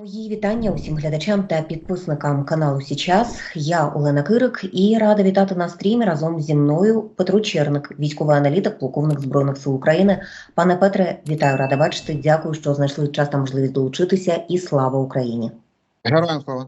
Мої вітання усім глядачам та підписникам каналу Січас. Я Олена Кирик і рада вітати на стрімі разом зі мною Петро Черник, військовий аналітик, полковник збройних сил України. Пане Петре, вітаю, рада бачити. Дякую, що знайшли час та можливість долучитися. І слава Україні! Героям слава.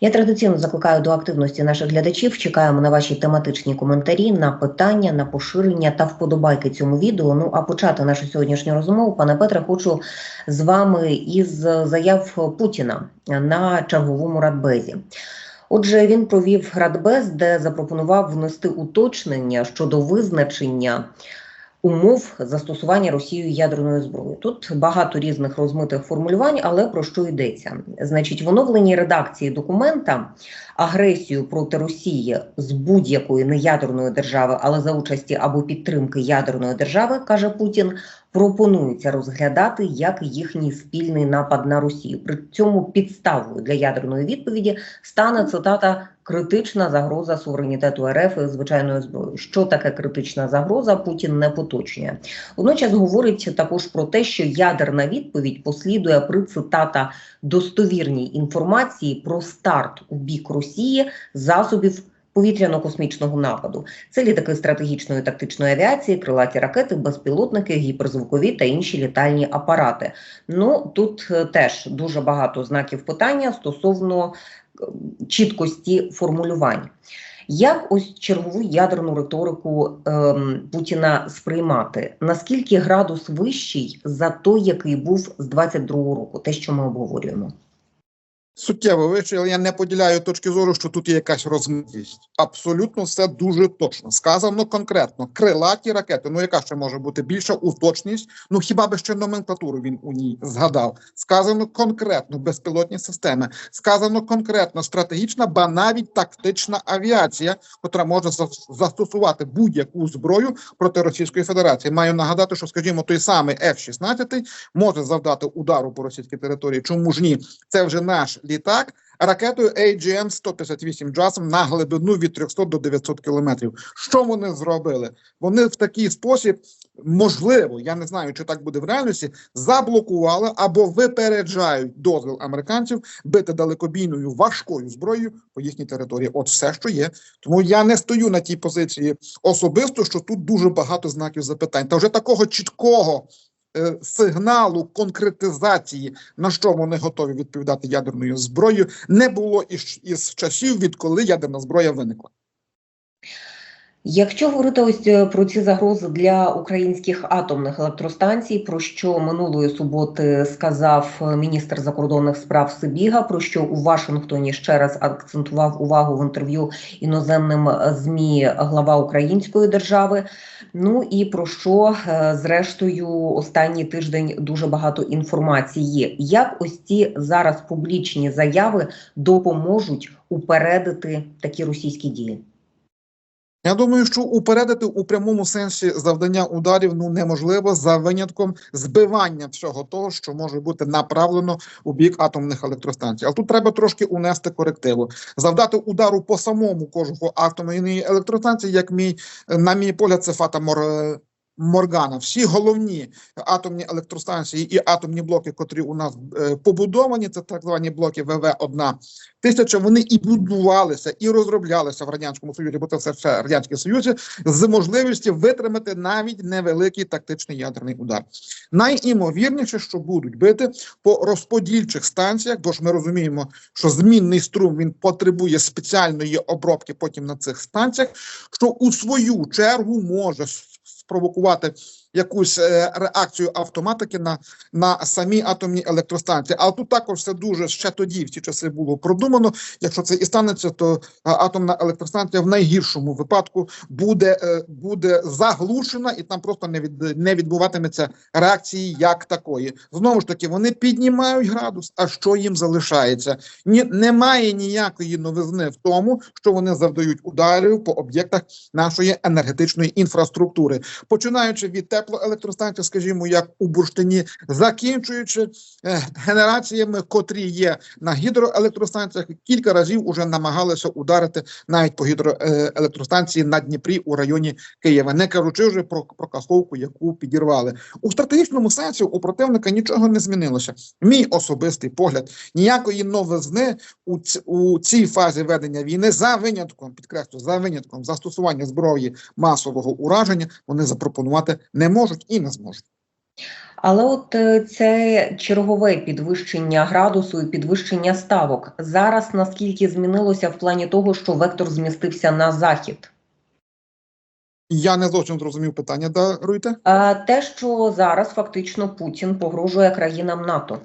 Я традиційно закликаю до активності наших глядачів. Чекаємо на ваші тематичні коментарі, на питання, на поширення та вподобайки цьому відео. Ну а почати нашу сьогоднішню розмову, пане Петре, хочу з вами із заяв Путіна на черговому радбезі. Отже, він провів радбез, де запропонував внести уточнення щодо визначення умов застосування Росією ядерної зброї. Тут багато різних розмитих формулювань, але про що йдеться? Значить, в оновленій редакції документа агресію проти Росії з будь-якої неядерної держави, але за участі або підтримки ядерної держави, каже Путін, пропонується розглядати як їхній спільний напад на Росію. При цьому підставою для ядерної відповіді стане цитата критична загроза суверенітету РФ і звичайною зброєю. Що таке критична загроза? Путін не поточнює. Водночас говорить також про те, що ядерна відповідь послідує при цитата достовірній інформації про старт у бік Росії засобів. Повітряно-космічного нападу це літаки стратегічної тактичної авіації, крилаті ракети, безпілотники, гіперзвукові та інші літальні апарати. Ну тут е, теж дуже багато знаків питання стосовно е, чіткості формулювань. Як ось чергову ядерну риторику ем, Путіна сприймати? Наскільки градус вищий за той, який був з 22-го року, те, що ми обговорюємо? Суттєво вище, але я не поділяю точки зору, що тут є якась розмитість. Абсолютно все дуже точно. Сказано конкретно. Крилаті ракети. Ну яка ще може бути більша уточність? Ну хіба би ще номенклатуру він у ній згадав? Сказано конкретно безпілотні системи. Сказано конкретно стратегічна, ба навіть тактична авіація, котра може зас- застосувати будь-яку зброю проти Російської Федерації. Маю нагадати, що, скажімо, той самий F-16 може завдати удару по російській території. Чому ж ні? Це вже наш літак ракетою AGM-158 JASM на глибину від 300 до 900 кілометрів. Що вони зробили? Вони в такий спосіб, можливо, я не знаю, чи так буде в реальності, заблокували або випереджають дозвіл американців бити далекобійною важкою зброєю по їхній території. От все, що є. Тому я не стою на тій позиції особисто, що тут дуже багато знаків запитань. Та вже такого чіткого сигналу конкретизації, на що вони готові відповідати ядерною зброєю, не було із, із часів, відколи ядерна зброя виникла. Якщо говорити ось е, про ці загрози для українських атомних електростанцій, про що минулої суботи сказав е, міністр закордонних справ Сибіга, про що у Вашингтоні ще раз акцентував увагу в інтерв'ю іноземним е, змі глава української держави. Ну і про що зрештою останній тиждень дуже багато інформації. Як ось ці зараз публічні заяви допоможуть упередити такі російські дії? Я думаю, що упередити у прямому сенсі завдання ударів ну неможливо за винятком збивання всього того, що може бути направлено у бік атомних електростанцій. Але тут треба трошки унести корективу, завдати удару по самому кожного атомної електростанції, як мій на мій погляд, це фата Мор. Моргана, всі головні атомні електростанції і атомні блоки, котрі у нас е, побудовані, це так звані блоки ВВ 1 тисяча. Вони і будувалися, і розроблялися в радянському союзі, бо це все, все радянський союз, з можливістю витримати навіть невеликий тактичний ядерний удар. Найімовірніше, що будуть бити по розподільчих станціях, бо ж ми розуміємо, що змінний струм він потребує спеціальної обробки потім на цих станціях, що у свою чергу може спровокувати якусь е, реакцію автоматики на, на самі атомні електростанції. Але тут також все дуже ще тоді, в ті часи було продумано. Якщо це і станеться, то атомна електростанція в найгіршому випадку буде, е, буде заглушена, і там просто не від не відбуватиметься реакції як такої. Знову ж таки, вони піднімають градус. А що їм залишається? Ні, немає ніякої новизни в тому, що вони завдають ударів по об'єктах нашої енергетичної інфраструктури, починаючи від теплоелектростанцій, скажімо, як у бурштині, закінчуючи е, генераціями, котрі є на гідроелектростанціях, кілька разів уже намагалися ударити навіть по гідроелектростанції на Дніпрі у районі Києва, не кажучи вже про, про каховку, яку підірвали у стратегічному сенсі. У противника нічого не змінилося. Мій особистий погляд ніякої новизни у, у цій фазі ведення війни за винятком, підкреслю, за винятком застосування зброї масового ураження вони запропонувати не і не зможуть. Але от е, це чергове підвищення градусу і підвищення ставок зараз наскільки змінилося в плані того, що вектор змістився на захід? Я не зовсім зрозумів питання. Даруйте. А те, що зараз фактично Путін погрожує країнам НАТО.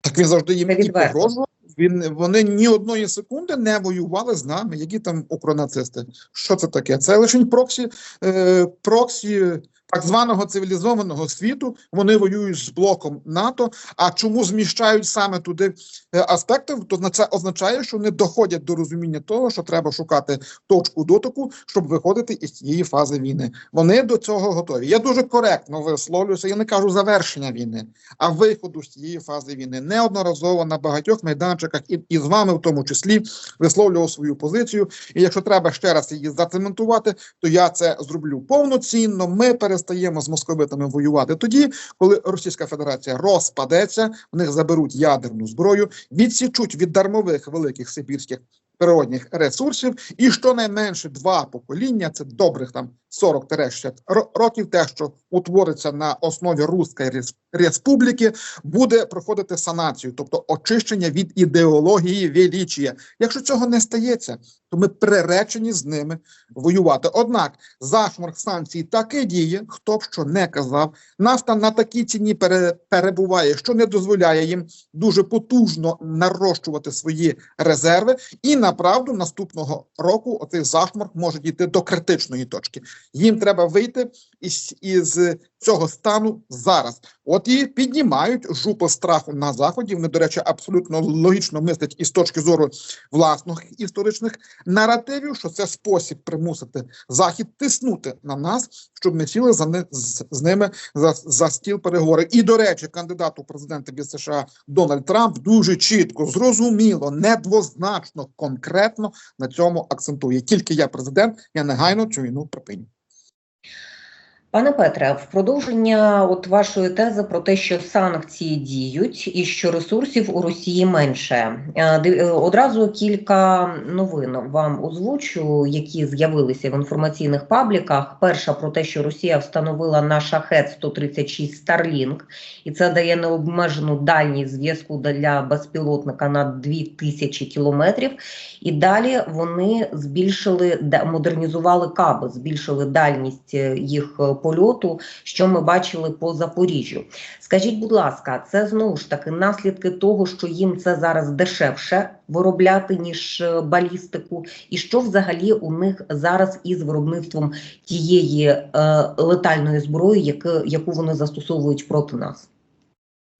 Так він завжди їм і погрожував. Він вони ні одної секунди не воювали з нами. Які там укронацисти? Що це таке? Це лише проксі, е, проксі так званого цивілізованого світу. Вони воюють з блоком НАТО. А чому зміщають саме туди е, аспекти? То означає, що вони доходять до розуміння того, що треба шукати точку дотику, щоб виходити із цієї фази війни. Вони до цього готові. Я дуже коректно висловлююся. Я не кажу завершення війни, а виходу з цієї фази війни неодноразово на багатьох майданчиках, і, і з вами в тому числі висловлював свою позицію. І якщо треба ще раз її зацементувати, то я це зроблю повноцінно. Ми перестаємо з московитами воювати. Тоді, коли Російська Федерація розпадеться, в них заберуть ядерну зброю, відсічуть від дармових великих сибірських природних ресурсів, і щонайменше два покоління, це добрих там 40-60 років, те, що утвориться на основі Руської Республіки, буде проходити санацію, тобто очищення від ідеології величія. Якщо цього не стається, то ми приречені з ними воювати. Однак зашморг санкцій таки діє, хто б що не казав. Нафта на такій ціні пере, перебуває, що не дозволяє їм дуже потужно нарощувати свої резерви. І направду наступного року оцей зашморг може дійти до критичної точки. Їм треба вийти із, із цього стану зараз. От і піднімають жупи страху на заході. Вони, до речі, абсолютно логічно мислять із точки зору власних історичних наративів, що це спосіб примусити захід тиснути на нас, щоб ми сіли за ни, з, ними за, за стіл переговорів. І до речі, кандидат у президенти від США Дональд Трамп дуже чітко, зрозуміло, недвозначно, конкретно на цьому акцентує. Тільки я президент, я негайно цю війну припиню. Пане Петре, в продовження от вашої тези про те, що санкції діють і що ресурсів у Росії менше. Е, е, Одразу кілька новин вам озвучу, які з'явилися в інформаційних пабліках. Перша про те, що Росія встановила на шахет 136 Starlink, і це дає необмежену дальність зв'язку для безпілотника на 2000 кілометрів. І далі вони збільшили модернізували каби, збільшили дальність е, їх польоту, що ми бачили по Запоріжжю. Скажіть, будь ласка, це знову ж таки наслідки того, що їм це зараз дешевше виробляти ніж е, балістику, і що взагалі у них зараз із виробництвом тієї е, летальної зброї, яку, яку вони застосовують проти нас?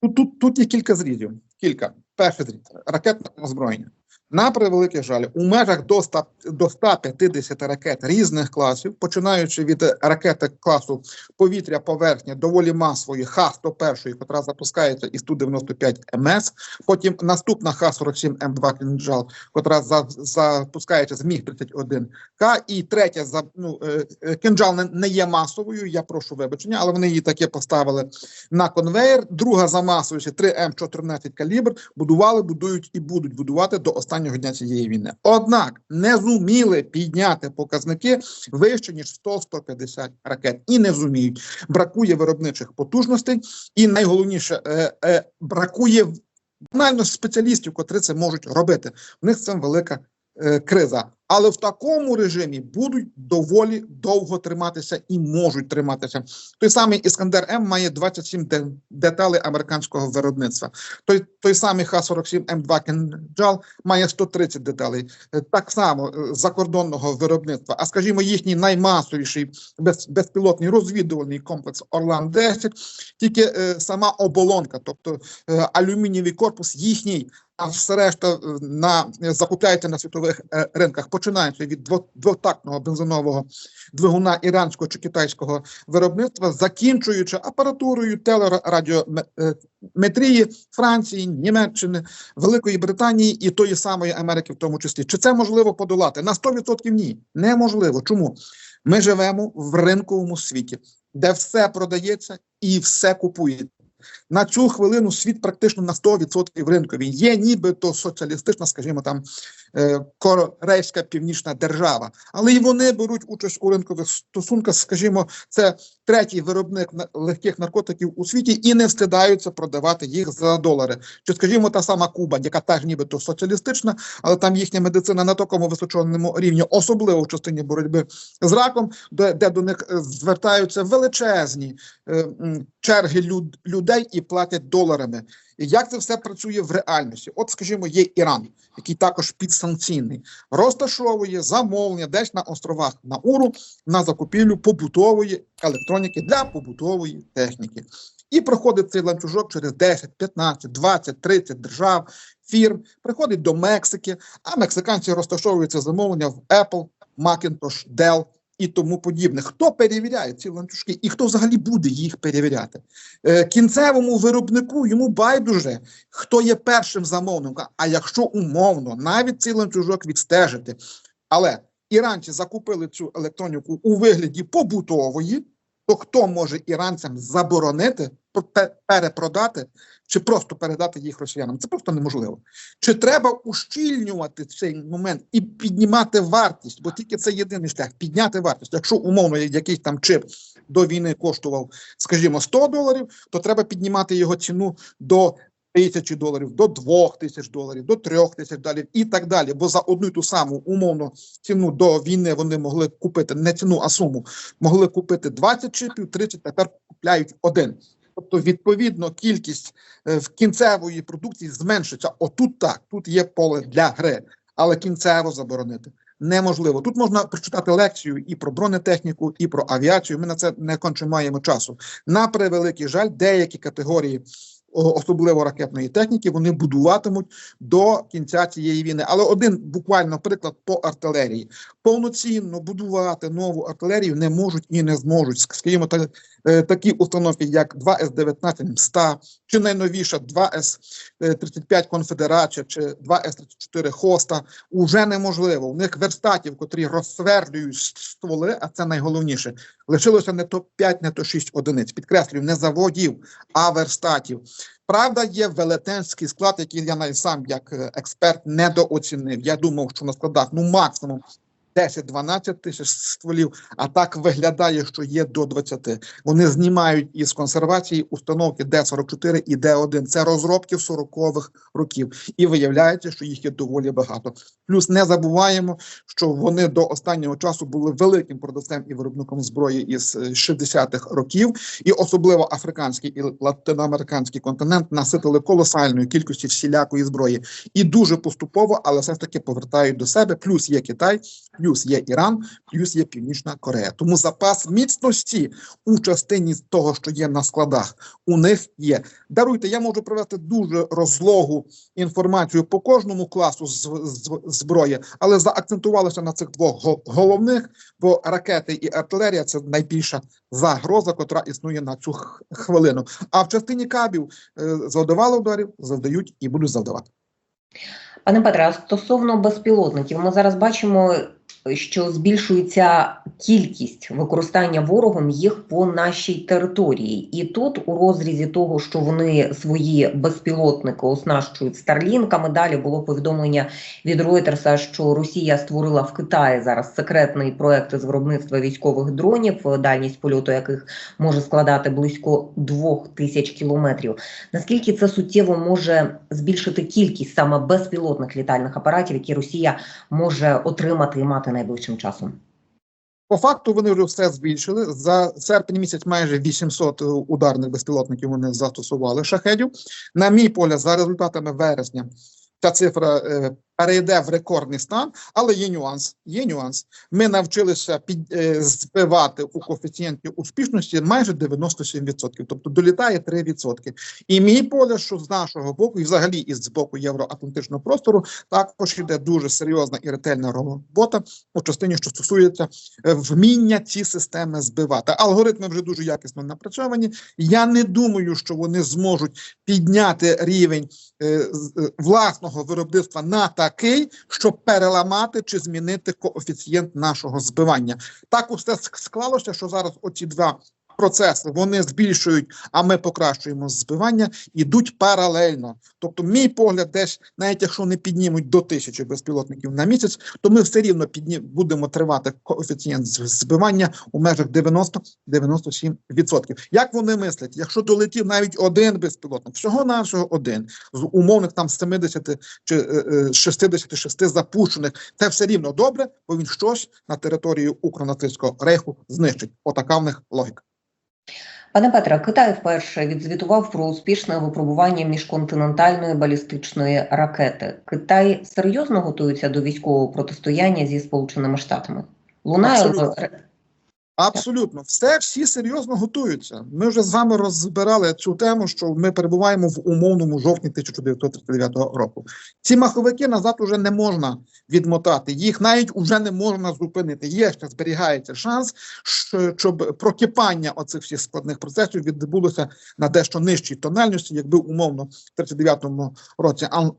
Тут, тут, тут є кілька зрізів. Кілька. Перший зріз ракетне озброєння. На превеликий жаль, у межах до 100, до 150 ракет різних класів, починаючи від ракети класу повітря поверхня доволі масової Х-101, яка запускається із Ту-95 МС, потім наступна Х-47 М2 «Кинджал», яка за, запускається з Міг-31К, і третя за ну, е, е, «Кинджал» не, є масовою, я прошу вибачення, але вони її таке поставили на конвейер. Друга за масою 3М14 калібр будували, будують і будуть будувати до останнього дня цієї війни. Однак не зуміли підняти показники вище ніж 100-150 ракет, і не зуміють. Бракує виробничих потужностей, і найголовніше е, е, бракує банально спеціалістів, котрі це можуть робити. У них це велика е, криза. Але в такому режимі будуть доволі довго триматися і можуть триматися. Той самий Іскандер М має 27 де- деталей американського виробництва. Той, той самий Х-47 М2 «Кинджал» має 130 деталей. Е, Так само е, закордонного виробництва. А скажімо, їхній наймасовіший без, безпілотний розвідувальний комплекс Орлан-10, тільки е, сама оболонка, тобто е, алюмінієвий корпус їхній а все решта е, на закупляється на світових е, ринках, починаючи від дво- двотактного бензинового двигуна іранського чи китайського виробництва, закінчуючи апаратурою телерадіометрії Франції, Німеччини, Великої Британії і тої самої Америки, в тому числі. Чи це можливо подолати? На 100% ні. Неможливо. Чому? Ми живемо в ринковому світі, де все продається і все купується. На цю хвилину світ практично на 100% ринковий. Є нібито соціалістична, скажімо там, е, корейська північна держава, але і вони беруть участь у ринкових стосунках. Скажімо, це третій виробник легких наркотиків у світі і не встидаються продавати їх за долари. Чи скажімо, та сама Куба, яка теж нібито соціалістична, але там їхня медицина на такому височеному рівні, особливо в частині боротьби з раком, де, де до них е, звертаються величезні е, черги люд, людей і платять доларами. І як це все працює в реальності? От, скажімо, є Іран, який також підсанкційний, розташовує замовлення десь на островах Науру на закупівлю побутової електроніки для побутової техніки. І проходить цей ланцюжок через 10, 15, 20, 30 держав, фірм, приходить до Мексики, а мексиканці розташовуються замовлення в Apple, Macintosh, Dell і тому подібне. Хто перевіряє ці ланцюжки і хто взагалі буде їх перевіряти? Е, кінцевому виробнику йому байдуже, хто є першим замовником. А якщо умовно навіть цей ланцюжок відстежити, але іранці закупили цю електроніку у вигляді побутової, то хто може іранцям заборонити перепродати чи просто передати їх росіянам? Це просто неможливо. Чи треба ущільнювати цей момент і піднімати вартість? Бо тільки це єдиний шлях підняти вартість. Якщо умовно якийсь там чип до війни коштував, скажімо, 100 доларів, то треба піднімати його ціну до тисячі доларів, до двох тисяч доларів, до трьох тисяч доларів і так далі. Бо за одну ту саму умовно ціну до війни вони могли купити не ціну, а суму могли купити 20 чипів, 30, тепер купляють один. Тобто, відповідно, кількість е, в кінцевої продукції зменшиться. Отут так, тут є поле для гри, але кінцево заборонити неможливо. Тут можна прочитати лекцію і про бронетехніку, і про авіацію. Ми на це не конче маємо часу. На превеликий жаль, деякі категорії. Особливо ракетної техніки, вони будуватимуть до кінця цієї війни. Але один буквально приклад по артилерії: повноцінно будувати нову артилерію не можуть і не зможуть. Скажімо, так, е, такі установки, як 2С-19 МСТА, чи найновіша 2С-35 Конфедерація, чи 2С-34 Хоста, уже неможливо. У них верстатів, котрі розсвердлюють стволи, а це найголовніше. Лишилося не то 5, не то 6 одиниць. Підкреслюю, не заводів, а верстатів. Правда, є велетенський склад, який я сам як е, експерт недооцінив. Я думав, що на складах ну максимум 10-12 тисяч стволів, а так виглядає, що є до 20. Вони знімають із консервації установки Д-44 і Д-1. Це розробки 40-х років. І виявляється, що їх є доволі багато. Плюс не забуваємо, що вони до останнього часу були великим продавцем і виробником зброї із е, 60-х років, і особливо африканський і латиноамериканський континент наситили колосальної кількості всілякої зброї, і дуже поступово, але все ж таки повертають до себе. Плюс є Китай, плюс є Іран, плюс є Північна Корея. Тому запас міцності у частині того, що є на складах, у них є. Даруйте, я можу привести дуже розлогу інформацію по кожному класу зброї, але заакцентувалися на цих двох головних, бо ракети і артилерія це найбільша загроза, котра існує на цю хвилину. А в частині кабів е, завдавали ударів, завдають і будуть завдавати. Пане Петре, а стосовно безпілотників, ми зараз бачимо, що збільшується кількість використання ворогом їх по нашій території. І тут, у розрізі того, що вони свої безпілотники оснащують старлінками, далі було повідомлення від Ройтерса, що Росія створила в Китаї зараз секретний проект з виробництва військових дронів, дальність польоту яких може складати близько двох тисяч кілометрів. Наскільки це суттєво може збільшити кількість саме безпілотних літальних апаратів, які Росія може отримати і мати найближчим часом? По факту вони вже все збільшили. За серпень місяць майже 800 ударних безпілотників вони застосували шахедів. На мій погляд, за результатами вересня ця цифра е, перейде в рекордний стан, але є нюанс. Є нюанс. Ми навчилися під е, збивати у коефіцієнті успішності майже 97%, тобто долітає 3%. І мій погляд, що з нашого боку, і взагалі із боку євроатлантичного простору, також йде дуже серйозна і ретельна робота у частині, що стосується е, вміння ці системи збивати. Алгоритми вже дуже якісно напрацьовані. Я не думаю, що вони зможуть підняти рівень е, е, власного виробництва на такий, щоб переламати чи змінити коефіцієнт нашого збивання. Так усе склалося, що зараз оці два. Процеси вони збільшують, а ми покращуємо збивання, ідуть паралельно. Тобто, мій погляд, десь навіть якщо не піднімуть до тисячі безпілотників на місяць, то ми все рівно підні... будемо тривати коефіцієнт збивання у межах 90-97%. Як вони мислять? Якщо долетів навіть один безпілотник, всього нашого один з умовних там 70 чи е, е, 66 запущених, це все рівно добре, бо він щось на території Укронацистського рейху знищить. Отака в них логіка. Пане Петре, Китай вперше відзвітував про успішне випробування міжконтинентальної балістичної ракети. Китай серйозно готується до військового протистояння зі Сполученими Штатами. Лунає Абсолютно. все всі серйозно готуються. Ми вже з вами розбирали цю тему, що ми перебуваємо в умовному жовтні 1939 року. Ці маховики назад уже не можна відмотати. Їх навіть уже не можна зупинити. Є ще зберігається шанс, щоб прокипання оцих всіх складних процесів відбулося на дещо нижчій тональності, якби умовно в 39-му році ан-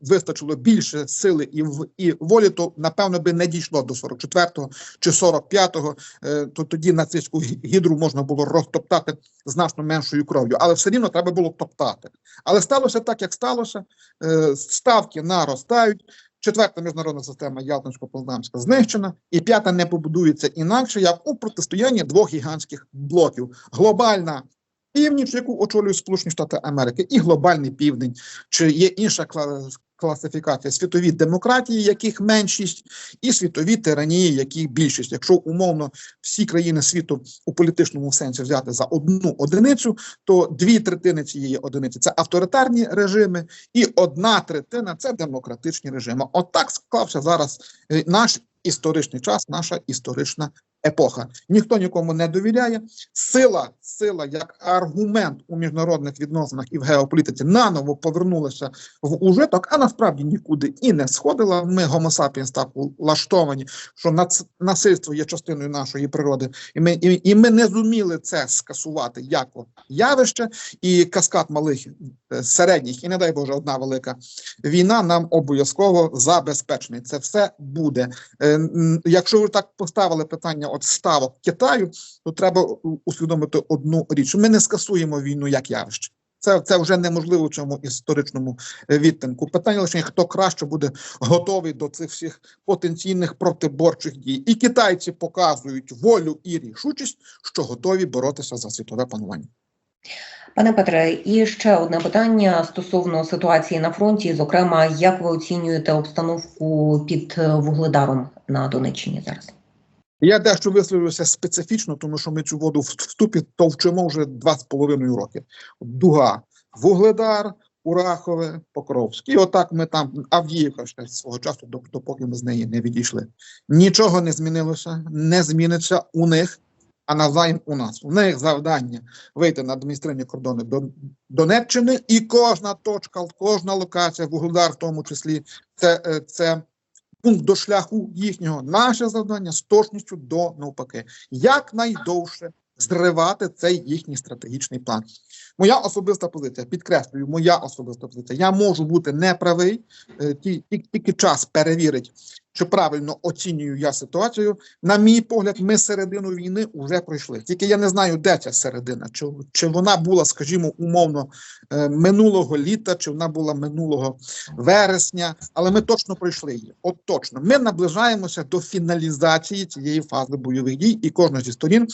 вистачило більше сили і в і волі, то напевно би не дійшло до 44-го чи 45-го е, то тоді нацистську гідру можна було розтоптати значно меншою кров'ю, але все рівно треба було топтати. Але сталося так, як сталося. Е, Ставки наростають. Четверта міжнародна система Ялтинсько-Познамська знищена, і п'ята не побудується інакше, як у протистоянні двох гігантських блоків: глобальна північ, яку очолюють Сполучені Штати Америки, і глобальний південь. Чи є інша класифікація світові демократії, яких меншість, і світові тиранії, яких більшість. Якщо умовно всі країни світу у політичному сенсі взяти за одну одиницю, то дві третини цієї одиниці це авторитарні режими, і одна третина це демократичні режими. Отак склався зараз е, наш історичний час, наша історична епоха. Ніхто нікому не довіряє. Сила, сила як аргумент у міжнародних відносинах і в геополітиці наново повернулася в ужиток, а насправді нікуди і не сходила. Ми гомо сапіенс так влаштовані, що насильство є частиною нашої природи, і ми і, і ми не зуміли це скасувати як явище, і каскад малих е, середніх, і не дай Боже, одна велика війна нам обов'язково забезпечений. Це все буде. Е, Якщо ви так поставили питання от ставок Китаю, то треба усвідомити одну річ: ми не скасуємо війну як явище. Це, це вже неможливо в цьому історичному е, відтинку. Питання лише хто краще буде готовий до цих всіх потенційних протиборчих дій. І китайці показують волю і рішучість, що готові боротися за світове панування. Пане Петре, і ще одне питання стосовно ситуації на фронті. Зокрема, як ви оцінюєте обстановку під е, вугледаром на Донеччині зараз? Я дещо висловлюся специфічно, тому що ми цю воду в вступі товчимо вже два з половиною роки. Дуга, Вугледар, Урахове, Покровськ. І отак ми там Авдіївка ще свого часу, доп- допоки ми з неї не відійшли. Нічого не змінилося, не зміниться у них, а навзаєм у нас. У них завдання вийти на адміністративні кордони Дон- Донеччини, і кожна точка, кожна локація, Вугледар в тому числі, це, е, це пункт до шляху їхнього. Наше завдання з точністю до навпаки, якнайдовше зривати цей їхній стратегічний план. Моя особиста позиція, підкреслюю, моя особиста позиція. Я можу бути неправий, е, ті- ті- тільки час перевірить, чи правильно оцінюю я ситуацію. На мій погляд, ми середину війни вже пройшли. Тільки я не знаю, де ця середина, чи, чи вона була, скажімо, умовно е, минулого літа, чи вона була минулого вересня, але ми точно пройшли її. От точно. Ми наближаємося до фіналізації цієї фази бойових дій, і кожна зі сторін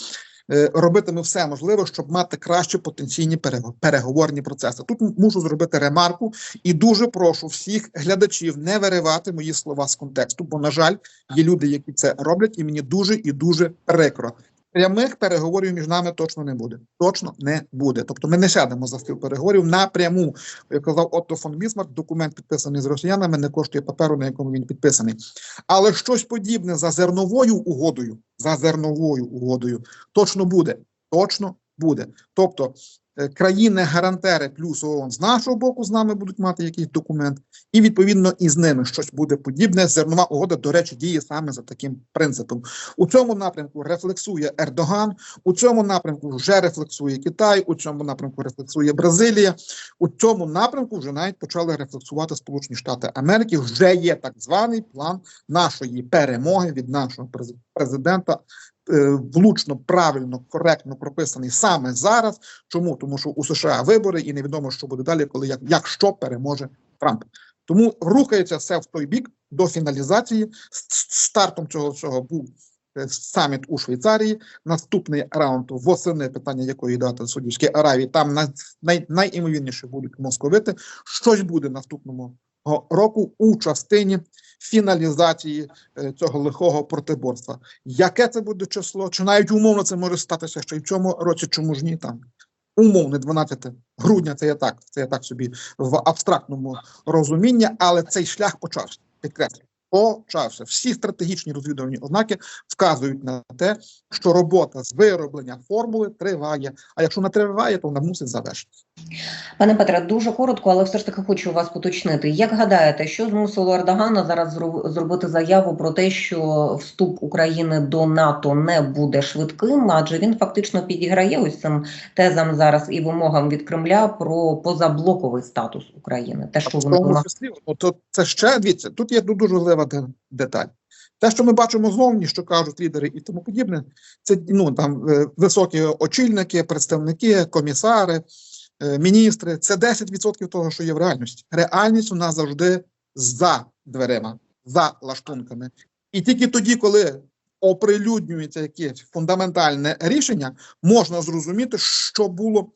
робитиме все можливе, щоб мати кращі потенційні перего- переговорні процеси. Тут мушу зробити ремарку і дуже прошу всіх глядачів не виривати мої слова з контексту, бо, на жаль, є люди, які це роблять, і мені дуже і дуже прикро. Прямих переговорів між нами точно не буде. Точно не буде. Тобто ми не сядемо за стіл переговорів напряму. Як казав Отто фон Бісмарк, документ підписаний з росіянами, не коштує паперу, на якому він підписаний. Але щось подібне за зерновою угодою, за зерновою угодою точно буде. Точно буде. Тобто країни-гарантери плюс ООН з нашого боку з нами будуть мати якийсь документ, і відповідно із ними щось буде подібне. Зернова угода, до речі, діє саме за таким принципом. У цьому напрямку рефлексує Ердоган, у цьому напрямку вже рефлексує Китай, у цьому напрямку рефлексує Бразилія. У цьому напрямку вже навіть почали рефлексувати Сполучені Штати Америки. Вже є так званий план нашої перемоги від нашого президента. Е, Влучно, правильно, коректно прописаний саме зараз. Чому? Тому що у США вибори, і невідомо, що буде далі, коли як, якщо переможе Трамп. Тому рухається все в той бік до фіналізації. Стартом цього всього був е, саміт у Швейцарії. Наступний раунд восени, питання якої дати Саудівській Аравії. Там най, най, найімовірніше будуть московити. Щось буде наступного го- року у частині фіналізації е, цього лихого протиборства. Яке це буде число? Чи навіть умовно це може статися ще й в цьому році, чому ж ні там? Умовне 12 грудня, це я так, це я так собі в абстрактному розумінні, але цей шлях почався. Підкреслю, почався. Всі стратегічні розвідувальні ознаки вказують на те, що робота з вироблення формули триває. А якщо не триває, то вона мусить завершитися. Пане Петре, дуже коротко, але все ж таки хочу вас поточнити. Як гадаєте, що змусило Ердогана зараз зробити заяву про те, що вступ України до НАТО не буде швидким, адже він фактично підіграє ось цим тезам зараз і вимогам від Кремля про позаблоковий статус України. Те, що вони вимагають. ну, то це ще дивіться, тут є дуже важлива деталь. Те, що ми бачимо зовні, що кажуть лідери і тому подібне, це ну там е, високі очільники, представники, комісари, міністри. Це 10% того, що є в реальності. Реальність у нас завжди за дверима, за лаштунками. І тільки тоді, коли оприлюднюється якесь фундаментальне рішення, можна зрозуміти, що було е, е,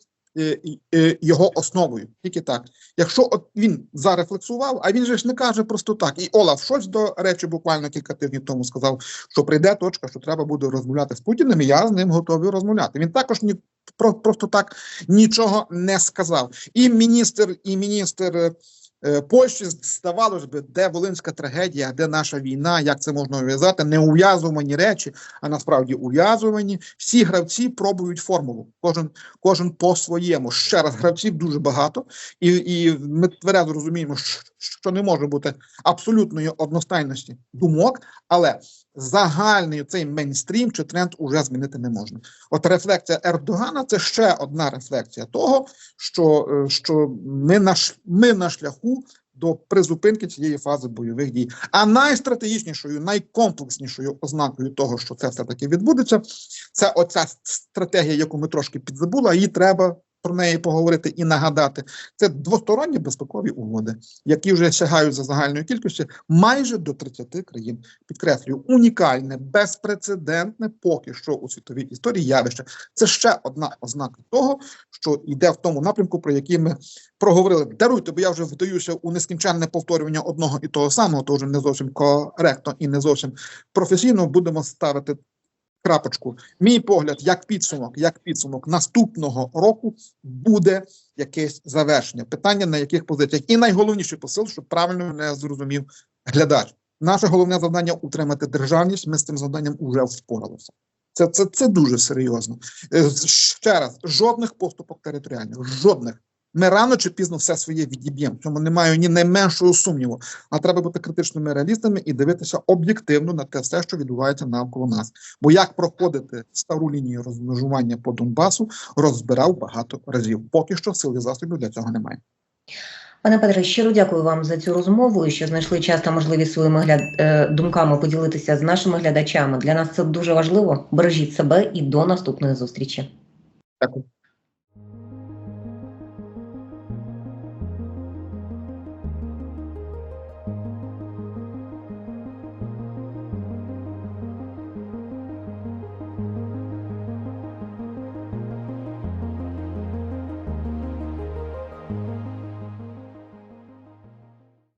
його основою. Тільки так. Якщо от він зарефлексував, а він же ж не каже просто так. І Олаф Шольц, до речі, буквально кілька тижнів тому сказав, що прийде точка, що треба буде розмовляти з Путіним, і я з ним готовий розмовляти. Він також ні про, просто так нічого не сказав. І міністр, і міністр. Е, Польщі здавалось би, де волинська трагедія, де наша війна, як це можна ув'язати, не ув'язувані речі, а насправді ув'язувані. Всі гравці пробують формулу. Кожен кожен по-своєму. Ще раз гравців дуже багато, і, і ми тверезо розуміємо, що- що не може бути абсолютної одностайності думок, але загальний цей мейнстрім чи тренд уже змінити не можна. От рефлексія Ердогана це ще одна рефлексія того, що, е, що ми на, ми на шляху. До призупинки цієї фази бойових дій. А найстратегічнішою, найкомплекснішою ознакою того, що це все таки відбудеться, це оця стратегія, яку ми трошки підзабули, її треба про неї поговорити і нагадати. Це двосторонні безпекові угоди, які вже сягають за загальною кількістю майже до 30 країн. Підкреслюю, унікальне, безпрецедентне поки що у світовій історії явище. Це ще одна ознака того, що йде в тому напрямку, про який ми проговорили. Даруйте, бо я вже вдаюся у нескінченне повторювання одного і того самого, то вже не зовсім коректно і не зовсім професійно. Будемо ставити крапочку. Мій погляд, як підсумок, як підсумок наступного року буде якесь завершення. Питання на яких позиціях, і найголовніший посил, щоб правильно не зрозумів глядач. Наше головне завдання утримати державність. Ми з цим завданням вже впоралися. Це, це, це дуже серйозно. Е, Ще раз, жодних поступок територіальних, жодних. Ми рано чи пізно все своє відіб'ємо. Цьому немає ні найменшого сумніву. А треба бути критичними реалістами і дивитися об'єктивно на те все, що відбувається навколо нас. Бо як проходити стару лінію розмежування по Донбасу, розбирав багато разів. Поки що сили засобів для цього немає. Пане Петре, щиро дякую вам за цю розмову і що знайшли час та можливість своїми гляд... е, думками поділитися з нашими глядачами. Для нас це дуже важливо. Бережіть себе і до наступної зустрічі. Дякую.